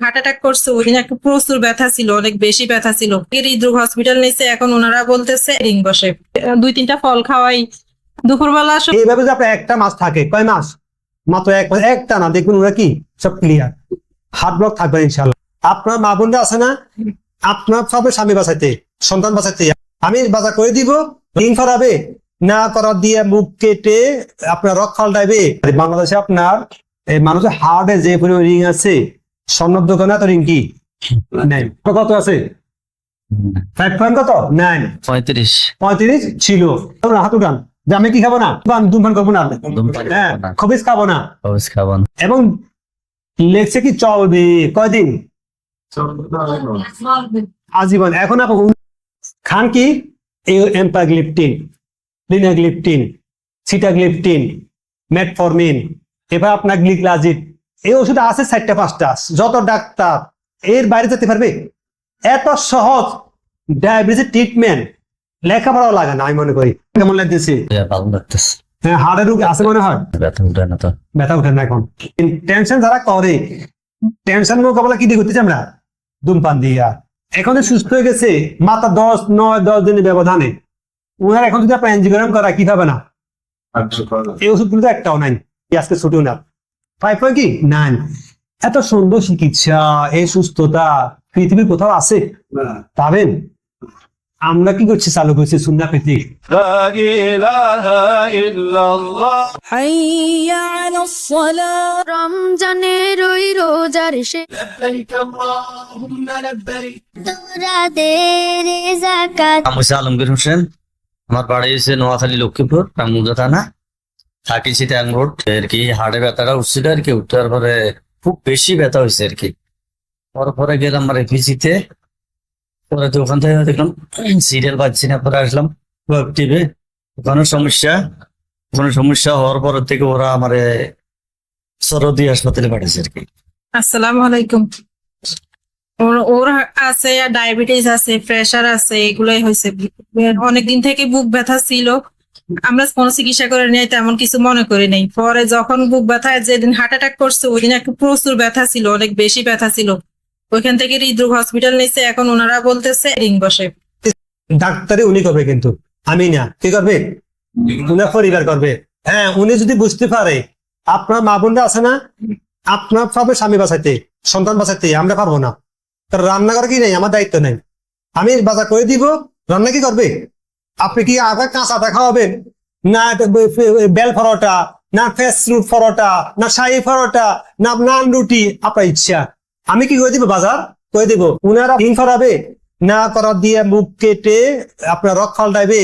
Heart attack করছে ওই একটা প্রচুর ব্যথা ছিল, অনেক বেশি ব্যথা ছিল। হৃদরোগ হসপিটাল নিছে, এখন ওনারা বলতেছে রিং বসে। দুই তিনটা ফল খাওয়াই। দুপুরবেলা এইভাবে যে আপনার একটা মাস থাকে, কয় মাস? মাত্র এক মাস, একটা না, দেখুন ওরা কি, সব ক্লিয়ার হার্ট ব্লক থাকবে ইনশাল্লাহ আপনার মা বোনরা আছে না? আপনার সবে স্বামী বাঁচাইতে, সন্তান বাঁচাইতে। আমি বাজার করে দিব রিং ফরাবে না করার দিয়ে মুখ কেটে আপনার রক ফাল্টাইবে। বাংলাদেশে আপনার মানুষের হার্টে যে পরিমাণ রিং আছে স্বর্ণর দোকানে তো রিং কি নাই কত আছে? ফাইভ পয়েন্ট কত? নাইন পঁয়ত্রিশ। পঁয়ত্রিশ ছিল। হাত উঠান। যে আমি কি খাব না? ধূমপান করব না হ্যাঁ করব না। খবিস খাব না? এবং লেখছে কি চলবে? কয়দিন? আজীবন। এখন আপনি খান কি? Empagliptin linagliptin sitagliptin metformin. এবার আপনার গ্লিক্লাজিট। এই ওষুধ আছে চারটা পাঁচটা। যত ডাক্তার এর বাইরে যেতে পারবে? এত সহজ ডায়াবেটিস ট্রিটমেন্ট লেখাপড়াও লাগে না আমি মনে করি। কেমন লাগতেছে? হ্যাঁ হাড়ের রোগ আছে মনে হয়? ব্যথা উঠে না তো। ব্যথা উঠে না এখন। টেনশন যারা করে টেনশন মোকাবেলা কি দিয়ে করতেছি আমরা? ধূমপান দিয়া। এখন যে সুস্থ হয়ে গেছে মাত্র দশ নয় দশ দিনের ব্যবধানে। ওনার এখন যদি আপনার এনজিওগ্রাম করা কি পাবে না? এই ওষুধগুলো তো একটাও নাই এই আজকে ছুটি না। পাইপ কি? না এত সুন্দর চিকিৎসা এ সুস্থতা পৃথিবীর কোথাও আছে? পাবেন। আমরা কি করছি চালু করছি সুন্দর পৃথিবী? রমজানের ওই রোজার সে আলমগীর হোসেন আমার বাড়ি হচ্ছে নোয়াখালী লক্ষ্মীপুর রামগুজা থানা। থাকি চিটাং রোড আর কি হাড়ে ব্যথাটা উঠছিল আর কি, উঠার পরে খুব বেশি ব্যথা হয়েছে আর কি। পরে গেলাম এপিসিতে পরে তো ওখান থেকে দেখলাম সিরিয়াল পাচ্ছি না, পরে আসলাম টিভি ওখানে সমস্যা ওখানে সমস্যা হওয়ার পর থেকে ওরা আমার সরদি হাসপাতালে পাঠিয়েছে আর কি। আসসালামু আলাইকুম। ওর ওর আছে ডায়াবেটিস আছে প্রেসার আছে, এগুলাই হয়েছে। অনেকদিন থেকে বুক ব্যথা ছিল। আমরা কোনো চিকিৎসা করে নেই, তেমন কিছু মনে করি নাই। পরে যখন বুক ব্যথা যেদিন হার্ট অ্যাটাক করছে ওই দিন একটা প্রচুর ব্যথা ছিল, অনেক বেশি ব্যথা ছিল। ওইখান থেকে হৃদরোগ হসপিটাল নিছে, এখন ওনারা বলতেছে, রিং বসে। ডাক্তারে উনি করবে কিন্তু, আমি না। কি করবে? উনার পরিবার করবে। হ্যাঁ উনি যদি বুঝতে পারে, আপনার মা বোনরা আছে না, আপনার পাবে স্বামী বাঁচাইতে, সন্তান বাঁচাইতে, আমরা পারব না। রান্না করা কি নেই? আমার দায়িত্ব নেই। আমি বাজার করে দিব, রান্না কি করবে? আপনি কি আটা খাওয়াবেন? না বেল পরোটা, না ফেস ফ্রুট পরোটা, না শাহি পরোটা, না নান রুটি, আপনার ইচ্ছা। আমি কি করে দিব বাজার? করে দিব। উনারা হিং ফরাবে? না করার দিয়ে মুখ কেটে আপনার রক ফাল্টাইবে।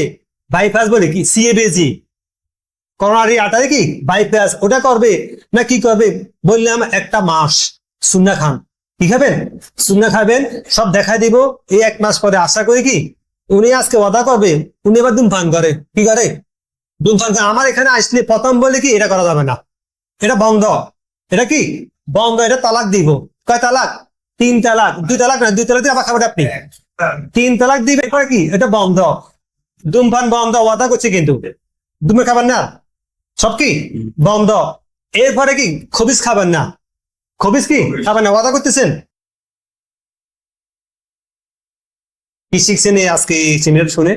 বাইপাস বলে কি? সিএবিজি করোনারি আটারে কি? বাইপাস। ওটা করবে? না কি করবে? বললাম, একটা মাস। সুন্না খান। কি খাবেন? সুন্না খাবেন। সব দেখাই দিব। এই এক মাস পরে আশা করি কি? উনি আজকে ওয়াদা করবে, উনি এবার ধূমপান করে। কি করে? ধূমপান করে। আমার এখানে আসলে প্রথম বলে কি, এটা করা যাবে না। এটা বন্ধ। এটা কি? বন্ধ, এটা তালাক দিব। কয় তালাক? তিন তালাক। দুই তালাক না, দুই তালাক দিয়ে আবার খাবেন আপনি। তিন তালাক দিবে, এরপরে কি? এটা বন্ধ। ধূমপান বন্ধ, ওয়াদা করছে কিন্তু। ধূমে খাবেন না? সব কি? বন্ধ। এরপরে কি? খবিস খাবেন না। খবিস কি? খাবেন না। ওয়াদা করতেছেন? কি শিখছেন আজকে এই শুনে।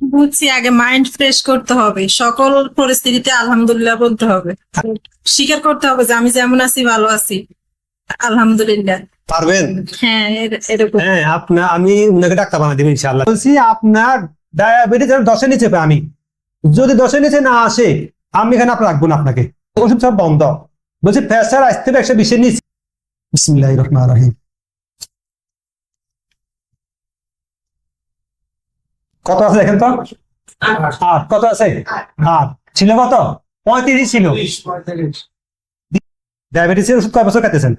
বুঝছি আগে মাইন্ড ফ্রেশ করতে হবে। সকল পরিস্থিতিতে আলহামদুলিল্লাহ বলতে হবে। স্বীকার করতে হবে যে আমি যেমন আছি ভালো আছি। আলহামদুলিল্লাহ। পারবেন? হ্যাঁ এরকম। হ্যাঁ আপনার আমি উনাকে ডাক্তার বানা দিব ইনশাল্লাহ বলছি আপনার ডায়াবেটিস দশে নিচে আমি। যদি দশে নিচে না আসে আমি এখানে আপনার রাখব না আপনাকে। ওষুধ সব বন্ধ। বলছি প্রেসার আসতে একশো বিশের নিচে। বিসমিল্লাহির রহমানির রহিম। কত আছে দেখেন তো? আট। কত আছে? আট। ছিল কত? পঁয়ত্রিশ ছিল। ডায়াবেটিসের ওষুধ কয় বছর খাইতেছেন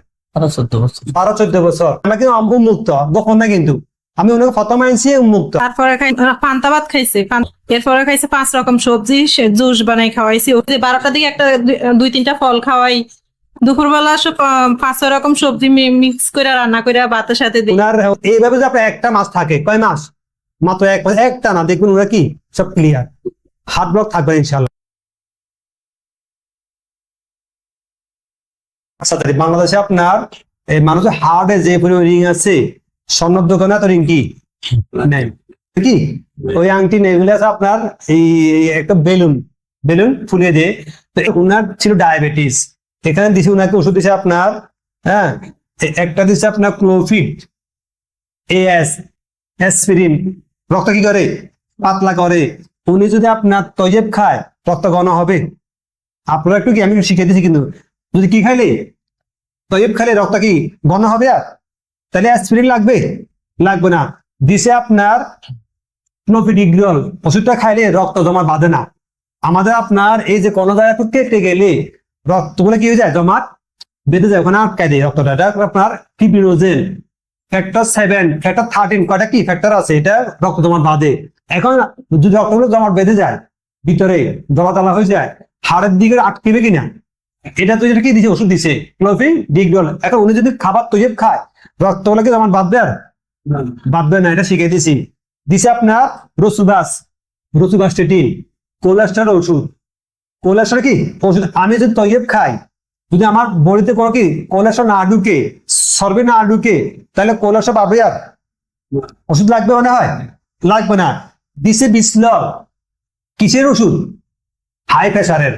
বারো চোদ্দ বছর। আমরা কিন্তু উন্মুক্ত গোপন না কিন্তু। আমি ওনাকে প্রথম আনছি উন্মুক্ত। তারপরে পান্তা ভাত খাইছে। এরপরে খাইছে পাঁচ রকম সবজি জুস বানাই খাওয়াইছি। বারোটার দিকে একটা দুই- তিনটা ফল খাওয়াই। দুপুরবেলা পাঁচ রকম সবজি মিক্স করে রান্না করে ভাতের সাথে দিই। এইভাবে যে আপনার একটা মাস থাকে কয় মাস? মাত্র এক একটা না, দেখবেন ওরা কি? সব ক্লিয়ার হার্ট ব্লক থাকবে ইনশাল্লাহ আচ্ছা তাহলে বাংলাদেশে আপনার, এই মানুষের হার্টে যে পরিমাণ রিং আছে, স্বর্ণর দোকানে তো রিং কি? নেই। কি? ওই আংটি নেই আছে আপনার, এই একটা বেলুন বেলুন ফুলিয়ে দিয়ে তো ওনার ছিল ডায়াবেটিস এখানে দিছে, ওনাকে ওষুধ দিছে আপনার হ্যাঁ? একটা দিছে আপনার ক্লোফিট এস অ্যাসপিরিন রক্ত কি করে? পাতলা করে। উনি যদি আপনার তৈজেব খায়, রক্ত ঘন হবে। আপনারা একটু কি, আমি শিখে দিছি কিন্তু। যদি কি খাইলে? তৈব খাইলে রক্ত কি ঘন হবে আর? তাহলে অ্যাসপিরিন লাগবে? লাগবে না। দিছে আপনার ক্লোপিডিগ্রল ওষুধটা খাইলে রক্ত জমা বাঁধে না। আমাদের আপনার এই যে কোনো জায়গা কেটে গেলে রক্তগুলো কি হয়ে যায়? জমা বেঁধে যায়, ওখানে আটকায় দেয় রক্তটা। আপনার fibrinogen factor seven factor thirteen কয়টা কি ফ্যাক্টর আছে? এটা রক্ত জমাট বাঁধে। এখন যদি রক্তগুলো জমাট বেঁধে যায়, ভিতরে দলাতলা হয়ে যায়, হাড়ের দিকে আটকেবে কিনা? এটা তো কি দিছে? ওষুধ দিছে। ক্লোফিন ডিগডল এখন উনি যদি খাবার তৈরি খায়, রক্তগুলোকে জমাট বাঁধবে আর? বাঁধবে না, এটা শিখে দিছি। দিছে আপনার রসুবাস রসুবাস্টেটিন কোলেস্ট্রল ওষুধ। কোলেস্ট্রল কি? ওষুধ। আমি যদি তৈব খাই যদি আমার বডিতে কোনো কি কোলেস্ট্রল না ঢুকে সর্বে না ঢুকে, তাহলে কোলেস্ট্রল পাবে আর? ওষুধ লাগবে মনে হয়? লাগবে না। দিছে বিসলর কিসের ওষুধ? হাই প্রেশারের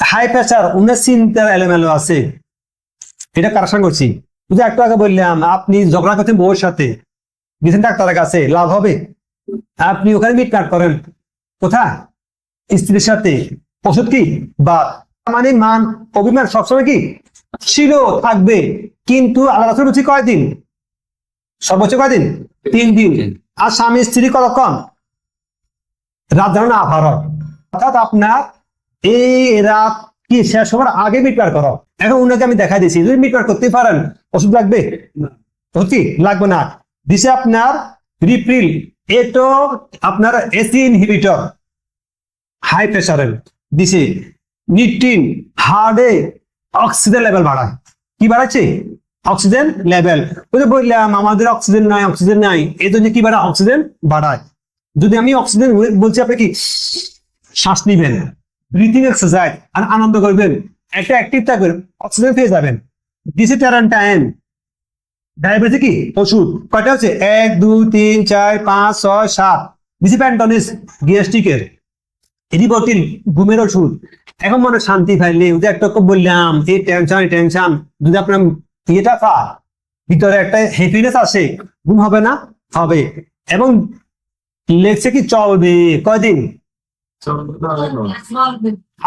হাই প্রেশার উনার চিন্তার এলোমেলো আছে। এটা কারেকশন করছি? বুঝে একটু আগে বললাম, আপনি ঝগড়া করছেন বউয়ের সাথে। গেছেন ডাক্তারের কাছে, লাভ হবে? আপনি ওখানে মিট কাট করেন। কোথা স্ত্রীর সাথে। ওষুধ কি? বা মানে মান অভিমান সবসময় কি? ছিল থাকবে। কিন্তু আলাদা রুচি কয়দিন? সর্বোচ্চ কয়দিন? তিন দিন। আর স্বামী স্ত্রী কতক্ষণ? রাত জানো না অর্থাৎ আপনার এই রাত কি শেষ হওয়ার আগে মিটমার করো। এখন উনাকে আমি দেখা দিয়েছি যদি মিটমার করতে পারেন ওষুধ লাগবে? কি লাগবে না। দিছে আপনার রিপ্রিল। এটো আপনার এসি ইনহিবিটর হাই প্রেশারের দিছে। নিটিন হার্ডে অক্সিজেন লেভেল বাড়ায়। কি বাড়াচ্ছে? Oxygen level. ওই বললাম, আমাদের অক্সিজেন নাই অক্সিজেন নাই। এই জন্য কি বাড়ায়? অক্সিজেন বাড়ায়। যদি আমি অক্সিজেন বলছি আপনি কি, শ্বাস নিবেন ব্রিথিং এক্সারসাইজ আর আনন্দ করবেন, একটা অ্যাক্টিভ থাকবেন, অক্সিজেন পেয়ে যাবেন। দিছে টাইম ডায়াবেটিস কি? ওষুধ। কয়টা হচ্ছে? এক, দুই, তিন, চার, পাঁচ, ছয়, সাত। দিছে প্যান্টনিস গ্যাস্ট্রিকের এরিবটিন ঘুমের ওষুধ। এখন মনে শান্তি পাইলে ওই যে একটা কথা বললাম এই টেনশন টেনশন যদি আপনার ইয়েটা পায় ভিতরে একটা হ্যাপিনেস আসে ঘুম হবে না? হবে। এবং লেগছে কি চলবে? কয়দিন?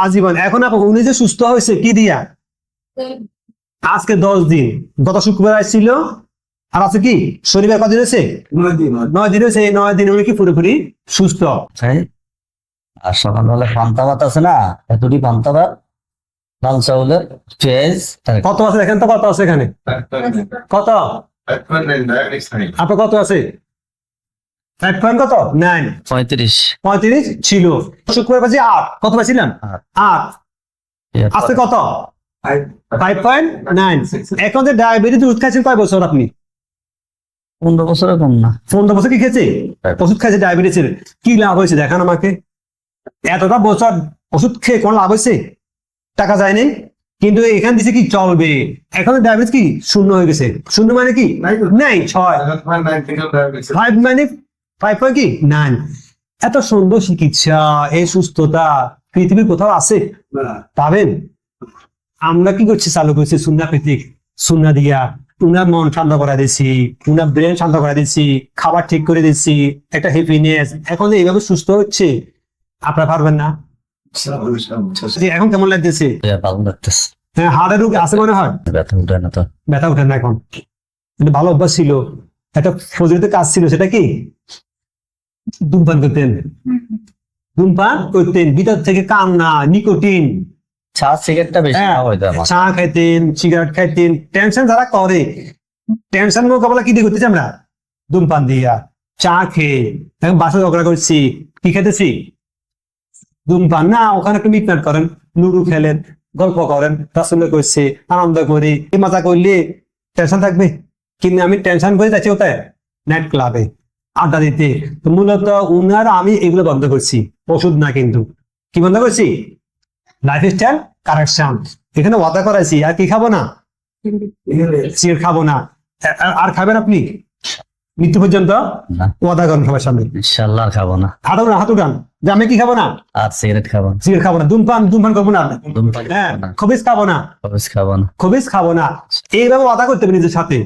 আজীবন। এখন আপনি উনি যে সুস্থ হয়েছে কি দিয়া? আজকে দশ দিন। গত শুক্রবার আসছিল। আর আছে কি? শনিবার কদিন হয়েছে? নয় দিন। হয়েছে। এই নয় দিন উনি কি পুরোপুরি সুস্থ? আর সকালবেলা পান্তা ভাত আছে না এতটি পান্তা ভাত লাল চাউলের পেঁয়াজ কত আছে দেখেন তো কত আছে এখানে? কত? আপনার কত আছে? কত? নাইন পঁয়ত্রিশ। পঁয়ত্রিশ ছিল। শুক্রবার বাজে আট। কত পাইছিলাম? আট। আজকে কত? ফাইভ পয়েন্ট নাইন এখন যে ডায়াবেটিস ওষুধ খাইছেন কয় বছর আপনি? পনেরো কম না। পনেরো বছর কি খেয়েছে? ওষুধ খাইছে ডায়াবেটিসের কি লাভ হয়েছে? দেখান আমাকে। এতটা বছর ওষুধ খেয়ে কোনো লাভ হয়েছে? টাকা যায়নি কিন্তু এখান দিছে কি চলবে? এখন ডায়াবেটিস কি শূন্য হয়ে গেছে? শূন্য মানে কি? নাই ছয়। ফাইভ মানে ফাইভ পয়েন্ট কি? নাইন এত সুন্দর চিকিৎসা এই সুস্থতা পৃথিবীর কোথাও আছে? পাবেন? আমরা কি করছি? চালু করছি সুন্না প্রতীক সুন্না দিয়া উনার মন শান্ত করা দিচ্ছি উনার ব্রেন শান্ত করা দিচ্ছি খাবার ঠিক করে দিচ্ছি একটা হ্যাপিনেস এখন এইভাবে সুস্থ হচ্ছে। আপনারা পারবেন না? এখন কেমন লাগতেছে? ভালো লাগতেছে। হ্যাঁ হাড়ের রোগ আছে মনে হয়? ব্যথা উঠে না তো। ব্যথা উঠে না এখন। ভালো অভ্যাস ছিল। একটা ফজরিতে কাজ ছিল সেটা কি? ধূমপান করতেন। ধূমপান করতেন ভিতর থেকে কান্না নিকোটিন। চা সিগারেটটা বেশি হ্যাঁ। চা খাইতেন সিগারেট খাইতেন। টেনশন যারা করে টেনশন মোকাবেলা কি দিয়ে করতেছি আমরা? ধূমপান দিয়া। চা খেয়ে এখন বাসা ঝগড়া করছি। কি খেতেছি? ধূমপান। না ওখানে একটু মিটমাট করেন লুডু খেলেন গল্প করেন পছন্দ করছে আনন্দ করি এই মজা করলে টেনশন থাকবে? কিন্তু আমি টেনশন করে যাচ্ছি ওটাই নাইট ক্লাবে আড্ডা দিতে। তো মূলত উনার আমি এগুলো বন্ধ করছি। ওষুধ না কিন্তু। কি বন্ধ করছি? লাইফ স্টাইল কারেকশন এখানে ওয়াদা করাইছি আর কি খাব না? সিগারেট খাব না। আর খাবেন আপনি? মৃত্যু পর্যন্ত ওয়াদা করেন সবার সামনে। ইনশাল্লাহ খাব না। হাঁটো না হাঁটু ডান যে আমি কি খাব না? আর সিগারেট খাব না। সিগারেট খাব না। ধূমপান ধূমপান করব না হ্যাঁ খাব না। খবিস খাব না। কবিজ খাব না। খবিস খাব না। এইভাবে ওয়াদা করতে হবে নিজের সাথে।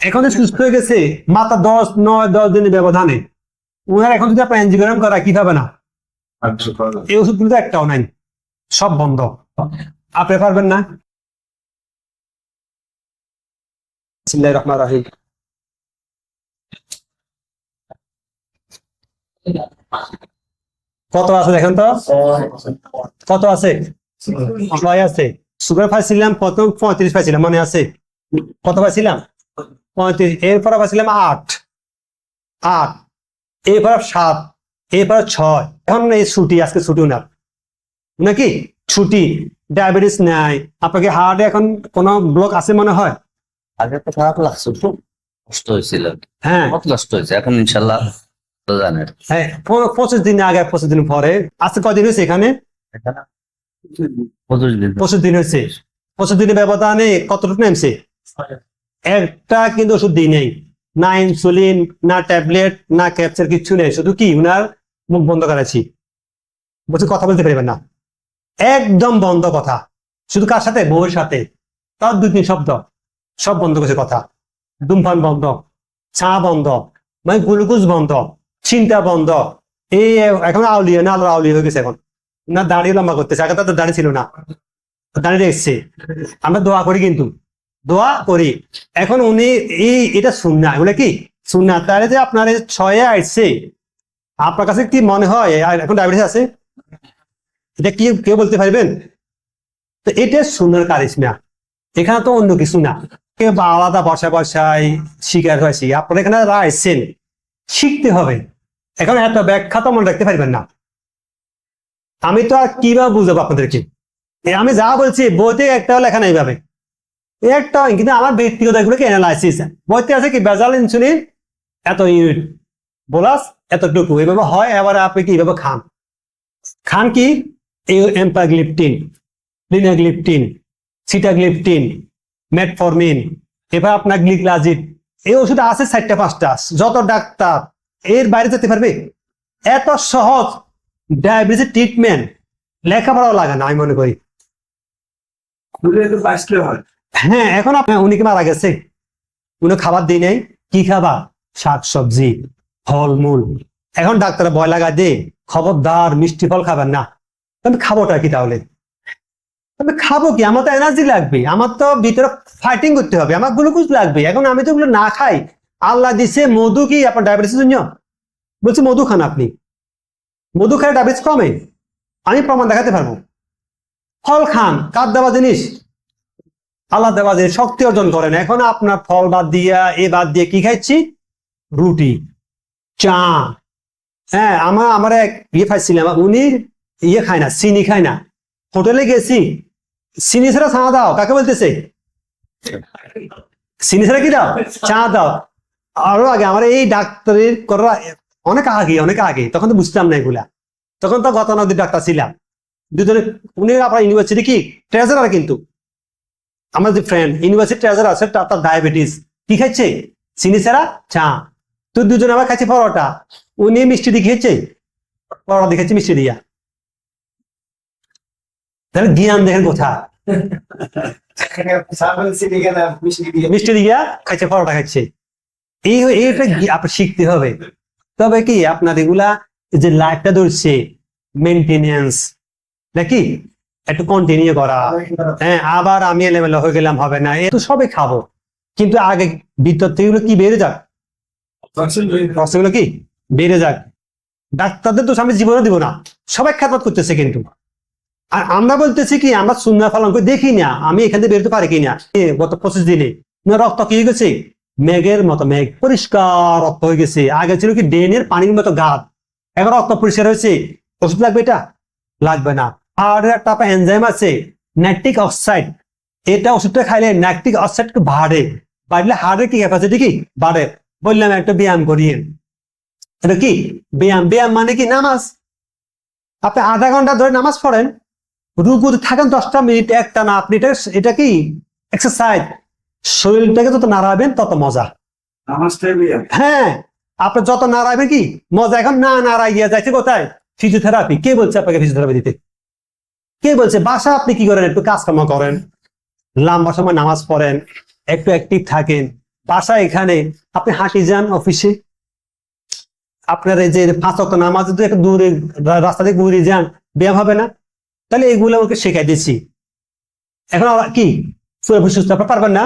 এখন যে সুস্থ হয়ে গেছে মাত্র দশ নয় দশ দিনের ব্যবধানে। ওনার এখন যদি আপনার এনজিওগ্রাম করা কি পাবে না? এই ওষুধগুলো তো একটাও নাই। সব বন্ধ। আপনি পারবেন না? রহমানির রহিম। কত আছে দেখেন তো? কত আছে? ছয় আছে। সুগার পাইছিলাম প্রথম পঁয়ত্রিশ পাইছিলাম মনে আছে। কত পাইছিলাম? পঁয়ত্রিশ। এরপরে পাইছিলাম আট। আট। এরপর সাত। এরপর ছয়। এখন এই ছুটি আজকে ছুটি না। নাকি? ছুটি। ডায়াবেটিস নাই। আপনাকে হার্টে এখন কোনো ব্লক আছে মনে হয়? আগে তো খারাপ লাগছে কষ্ট হয়েছিল। হ্যাঁ। কষ্ট হয়েছে। এখন ইনশাল্লাহ জানেন। হ্যাঁ পঁচিশ দিন আগে পঁচিশ দিন পরে। আজকে কদিন হয়েছে এখানে? পঁচিশ দিন। পঁচিশ দিন। হয়েছে। পঁচিশ দিনের ব্যবধানে কতটুকু নেমছে? একটা কিন্তু ওষুধ দিই নেই। না ইনসুলিন না ট্যাবলেট না ক্যাপচার কিচ্ছু নেই। শুধু কি উনার মুখ বন্ধ করেছি বলছে কথা বলতে পারবেন না। একদম বন্ধ কথা। শুধু কার সাথে? বউয়ের সাথে। তার দুই তিন শব্দ। সব বন্ধ করেছে কথা। ধূমপান বন্ধ। চা বন্ধ। মানে গ্লুকোজ বন্ধ। চিন্তা বন্ধ। এই এখন আউলিয়া না আল্লাহ আউলিয়া হয়ে গেছে এখন। না, দাঁড়িয়ে লম্বা করতেছে। আগে তো দাঁড়িয়ে ছিল না। দাঁড়িয়ে এসছে। আমরা দোয়া করি কিন্তু। দোয়া করি। এখন উনি এই, এটা শুননা এগুলো কি? শুননা তাহলে যে আপনার ছয়ে আসছে আপনার কাছে কি মনে হয়? এখন ডায়াবেটিস আছে? এটা কি, কেউ বলতে পারবেন? তো এটা শুনার কারিশমা। এখানে তো অন্য কিছু না। আলাদা বসা বসায় শিকার হয়েছি। আপনারা এখানে আসছেন শিখতে হবে। এখন এত ব্যাখ্যা তো মনে রাখতে পারবেন না। আমি তো আর কীভাবে বুঝাবো আপনাদেরকে? আমি যা বলছি, বইতে একটাও লেখা নাই ভাবে একটা, কিন্তু আমার ব্যক্তিগত এগুলোকে অ্যানালাইসিস বইতে আছে কি, বেজাল ইনসুলিন এত ইউনিট বোলাস এতটুকু। এভাবে হয়, এবার আপনি কি এভাবে খান? খান কি? এম্পাগ্লিপটিন, লিনাগ্লিপটিন, সিটাগ্লিপটিন মেটফরমিন এবার আপনার গ্লিক্লাজিড। এই ওষুধ আছে চারটা, পাঁচটা। যত ডাক্তার এর বাইরে যেতে পারবে? এত সহজ ডায়াবেটিস ট্রিটমেন্ট লেখাপড়াও লাগে না আমি মনে করি। হ্যাঁ এখন আপনার উনি কি মারা গেছে? উনি খাবার দিই নাই? কি খাবার শাক সবজি ফলমূল। এখন ডাক্তার ভয় লাগা দে খবরদার মিষ্টি ফল খাবেন না। আমি খাবোটা কি তাহলে? আমি খাব কি? আমার তো এনার্জি লাগবে। আমার তো ভিতরে ফাইটিং করতে হবে। আমার গ্লুকোজ লাগবে। এখন আমি তো ওগুলো না খাই। আল্লাহ দিছে মধু কি আপনার ডায়াবেটিসের জন্য? বলছি, মধু খান আপনি। মধু খায় ডায়াবেটিস কমে। আমি প্রমাণ দেখাতে পারব। ফল খান, কার দেওয়া জিনিস? আল্লাহ দেওয়া জিনিস, শক্তি অর্জন করেন। এখন আপনার ফল বাদ দিয়া, এ বাদ দিয়ে কি খাইছি? রুটি, চা। হ্যাঁ আমার আমার এক ইয়ে খাইছিলাম উনি ইয়ে খায় না, চিনি খায় না। হোটেলে গেছি। চিনি ছাড়া চা দাও, কাকে বলতেছে? চিনি ছাড়া কি দাও? চা দাও। আরও আগে আমার এই ডাক্তারের করা অনেক আগে অনেক আগে তখন তো বুঝতাম না এগুলা। তখন তো গতানুগতিক ডাক্তার ছিলাম। দুজনে উনি আপনার ইউনিভার্সিটি কি? ট্রেজারার কিন্তু। আমার যে ফ্রেন্ড ইউনিভার্সিটি ট্রেজার আছে তার ডায়াবেটিস কি খাচ্ছে চিনি ছাড়া চা। তুই দুজনে আবার খাচ্ছি পরোটা। উনি মিষ্টি দিয়ে খেয়েছে। পরোটা দিয়ে মিষ্টি দিয়া। তাহলে জ্ঞান দেখেন কোথা মিষ্টি দিয়া। খাচ্ছে পরোটা খাচ্ছে এই এইটা গি- আপনার শিখতে হবে। তবে কি আপনার এগুলা যে লাইফটা ধরছে মেনটেনেন্স নাকি? একটু কন্টিনিউ করা। হ্যাঁ আবার আমি এলেমেলে হয়ে গেলাম হবে না এ তো সবে খাব। কিন্তু আগে ভিতর থেকে কি বেড়ে যাক? রসগুলো কি? বেড়ে যাক। ডাক্তারদের তো আমি জীবনে দিব না। সবাই খ্যাতত করতেছে কিন্তু। আর আমরা বলতেছি কি আমরা শূন্য পালন করে দেখি না আমি এখান থেকে বেরোতে পারি কিনা গত পঁচিশ দিনে। না রক্ত কি গেছে? মেঘের মতো মেঘ, পরিষ্কার রক্ত হয়ে গেছে। আগে ছিল কি ড্রেনের পানির মতো গাদ এখন রক্ত পরিষ্কার হয়েছে। ওষুধ লাগবে এটা? লাগবে না। আর একটা এনজাইম আছে ন্যাকটিক অক্সাইড। এটা ওষুধটা খাইলে ন্যাকটিক অক্সাইড বাড়ে। বাড়লে হার্টের কি ক্যাপাসিটি কি? বাড়ে। বললাম একটা ব্যায়াম করিয়ে। এটা কি? ব্যায়াম। ব্যায়াম মানে কি? নামাজ। আপনি আধা ঘণ্টা ধরে নামাজ পড়েন। রুকুতে থাকেন দশটা মিনিট একটা না আপনি এটা এটা কি? এক্সারসাইজ শরীরটাকে যত নাড়াবেন তত মজা। হ্যাঁ আপনি যত নাড়াবেন কি মজা। এখন না নাড়াই গিয়ে যাচ্ছে কোথায়? ফিজিওথেরাপি কে বলছে আপনাকে ফিজিওথেরাপি দিতে? কে বলছে বাসা আপনি কি করেন? একটু কাজকর্ম করেন। লম্বা সময় নামাজ পড়েন একটু অ্যাক্টিভ থাকেন। বাসা এখানে আপনি হাঁটি যান অফিসে আপনার এই যে পাঁচ অক্ট নামাজ যদি একটু দূরে রাস্তা থেকে ঘুরে যান ব্যায়াম হবে না? তাহলে এগুলো আমাকে শেখাই দিচ্ছি। এখন কি? পুরো সুস্থ পারবেন না?